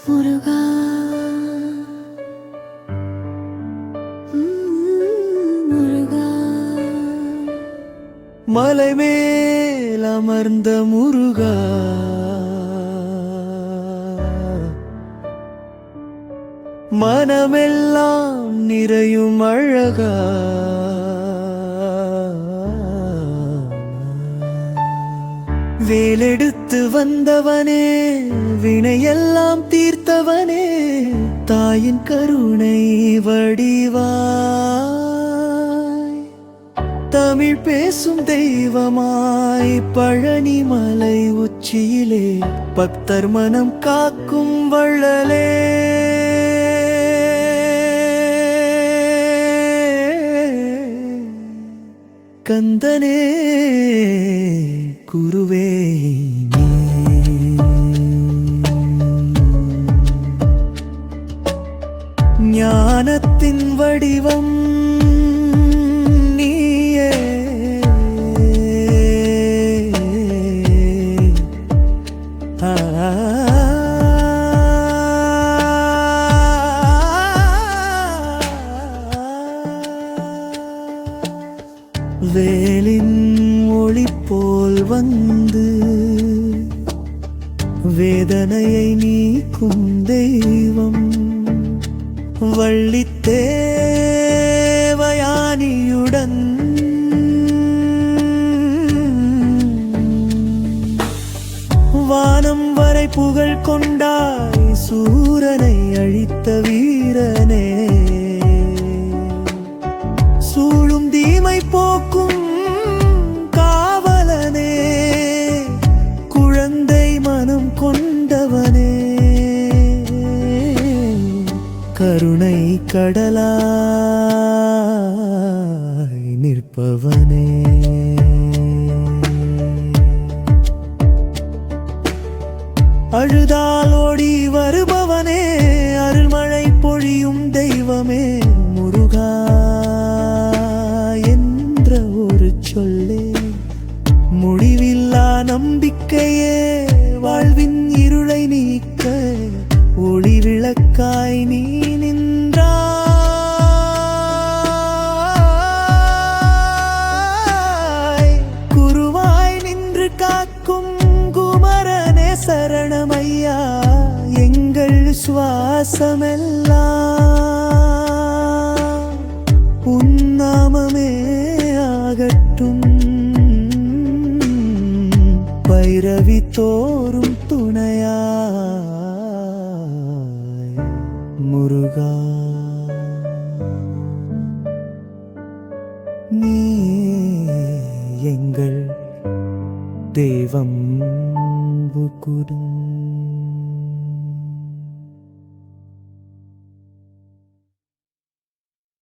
முருகா. முருகா. மலை மேல் அமர்ந்த முருகா. மனமெல்லாம் நிறையும் அழகா. வேலெடுத்து வந்தவனே வினையெல்லாம் எல்லாம் தீர்த்தவனே தாயின் கருணை வடிவாய். தமிழ் பேசும் தெய்வமாய் பழனி மலை உச்சியிலே பக்தர் மனம் காக்கும் வள்ளலே. கந்தனே ஞானத்தின் வடிவம் நீயே ஆ. வேலின் ஒளி போல் வந்து வேதனையை நீக்கும் தெய்வம் வள்ளித்தேவயானியுடன் வானம் வரை புகழ் கொண்டாய் சூரனை அழித்த வீரனே. சூழும் தீமை போக்கும் நிற்பவனே. அழுதால் ஓடி வருபவனே அருள்மழை பொழியும் தெய்வமே முருகா என்ற ஒரு சொல்லே. முடிவில்லா நம்பிக்கையே வாழ்வின் இருளை நீக்க ஒளி விளக்காய் நீ சரணமையா? எங்கள் சுவாசமெல்லாம் உன்னாமமே ஆகட்டும். பைரவி தோறும் துணையா முருகா. நீ எங்கள் தெய்வம். বুকুর